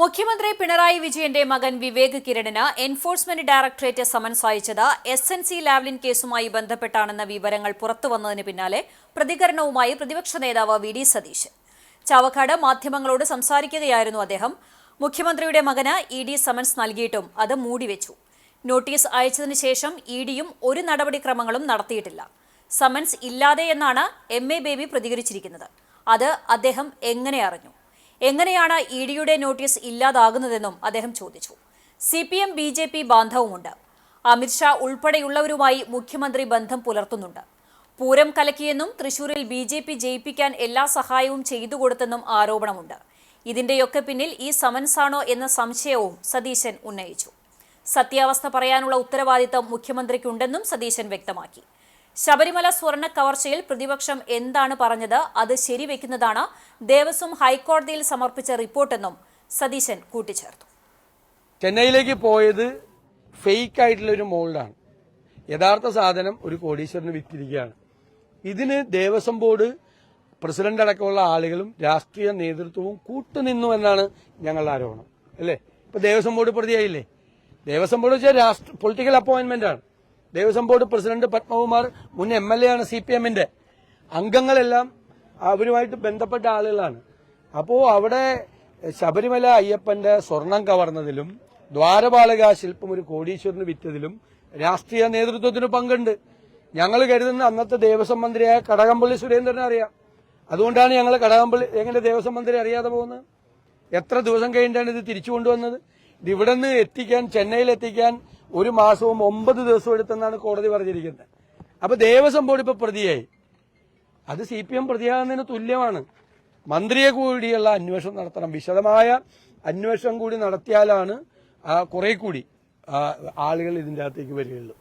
മുഖ്യമന്ത്രി പിണറായി വിജയന്റെ മകൻ വിവേക് കിരണിന് എൻഫോഴ്സ്മെന്റ് ഡയറക്ടറേറ്റ് സമൻസ് അയച്ചത് എസ് എൻ സി ലാവ്ലിൻ കേസുമായി ബന്ധപ്പെട്ടാണെന്ന വിവരങ്ങൾ പുറത്തുവന്നതിന് പിന്നാലെ പ്രതികരണവുമായി പ്രതിപക്ഷ നേതാവ് വി ഡി സതീശൻ. ചാവക്കാട് മാധ്യമങ്ങളോട് സംസാരിക്കുകയായിരുന്നു അദ്ദേഹം. മുഖ്യമന്ത്രിയുടെ മകന് ഇ ഡി സമൻസ് നൽകിയിട്ടും അത് മൂടിവെച്ചു. നോട്ടീസ് അയച്ചതിനു ശേഷം ഇ ഡിയും ഒരു നടപടിക്രമങ്ങളും നടത്തിയിട്ടില്ല. സമൻസ് ഇല്ലാതെ എന്നാണ് എം എ ബേബി പ്രതികരിച്ചിരിക്കുന്നത്. അത് അദ്ദേഹം എങ്ങനെ അറിഞ്ഞു? എങ്ങനെയാണ് ഇ ഡിയുടെ നോട്ടീസ് ഇല്ലാതാകുന്നതെന്നും അദ്ദേഹം ചോദിച്ചു. C P M B J P ബാന്ധവുമുണ്ട്. Amit Shah ഉൾപ്പെടെയുള്ളവരുമായി മുഖ്യമന്ത്രി ബന്ധം പുലർത്തുന്നുണ്ട്. പൂരം കലക്കിയെന്നും തൃശൂരിൽ ബി ജെ പി ജയിപ്പിക്കാൻ എല്ലാ സഹായവും ചെയ്തു കൊടുത്തെന്നും ആരോപണമുണ്ട്. ഇതിന്റെയൊക്കെ പിന്നിൽ ഈ സമൻസാണോ എന്ന സംശയവും സതീശൻ ഉന്നയിച്ചു. സത്യാവസ്ഥ പറയാനുള്ള ഉത്തരവാദിത്തം മുഖ്യമന്ത്രിക്കുണ്ടെന്നും സതീശൻ വ്യക്തമാക്കി. ശബരിമല സ്വർണ കവർച്ചയിൽ പ്രതിപക്ഷം എന്താണ് പറഞ്ഞത്? അത് ശരിവെക്കുന്നതാണ് ദേവസ്വം ഹൈക്കോടതിയിൽ സമർപ്പിച്ച റിപ്പോർട്ടെന്നും സതീശൻ കൂട്ടിച്ചേർത്തു. ചെന്നൈയിലേക്ക് പോയത് ഫേക്ക് ആയിട്ടുള്ള ഒരു മോൾഡാണ് യഥാർത്ഥ സാധനം ഒരു കോടീശ്വരന് വിറ്റിരിക്കുകയാണ്. ഇതിന് ദേവസ്വം ബോർഡ് പ്രസിഡന്റ് അടക്കമുള്ള ആളുകളും രാഷ്ട്രീയ നേതൃത്വവും കൂട്ടുനിന്നു എന്നാണ് ഞങ്ങളുടെ ആരോപണം. അല്ലേ? ഇപ്പൊ ദേവസ്വം ബോർഡ് പ്രതിയായില്ലേ? ദേവസ്വം ബോർഡ് വെച്ചാൽ രാഷ്ട്ര പൊളിറ്റിക്കൽ അപ്പോയിന്റ്മെന്റ് ആണ്. ദേവസ്വം ബോർഡ് പ്രസിഡന്റ് പത്മകുമാർ മുൻ എം എൽ എ ആണ് സി പി എമ്മിന്റെ. അംഗങ്ങളെല്ലാം അവരുമായിട്ട് ബന്ധപ്പെട്ട ആളുകളാണ്. അപ്പോ അവിടെ ശബരിമല അയ്യപ്പന്റെ സ്വർണം കവർന്നതിലും ദ്വാരപാലക ശില്പം ഒരു കോടീശ്വരന് വിറ്റതിലും രാഷ്ട്രീയ നേതൃത്വത്തിന് പങ്കുണ്ട്. ഞങ്ങൾ കരുതുന്ന അന്നത്തെ ദേവസ്വം മന്ത്രിയായ കടകംപള്ളി സുരേന്ദ്രനെ അറിയാം. അതുകൊണ്ടാണ് ഞങ്ങൾ കടകംപള്ളി എങ്ങനെ ദേവസ്വം മന്ത്രി അറിയാതെ പോകുന്നത്? എത്ര ദിവസം കഴിഞ്ഞിട്ടാണ് ഇത് തിരിച്ചു കൊണ്ടുവന്നത്? ഇത് ഇവിടെ നിന്ന് എത്തിക്കാൻ ചെന്നൈയിൽ എത്തിക്കാൻ ഒരു മാസവും ഒമ്പത് ദിവസവും എടുത്തെന്നാണ് കോടതി പറഞ്ഞിരിക്കുന്നത്. അപ്പൊ ദേവസ്വം ബോർഡ് ഇപ്പൊ പ്രതിയായി. അത് സി പി എം പ്രതിയാകുന്നതിന് തുല്യമാണ്. മന്ത്രിയെ കൂടിയുള്ള അന്വേഷണം നടത്തണം. വിശദമായ അന്വേഷണം കൂടി നടത്തിയാലാണ് കുറെ കൂടി ആളുകൾ ഇതിന്റെ അകത്തേക്ക് വരികയുള്ളൂ.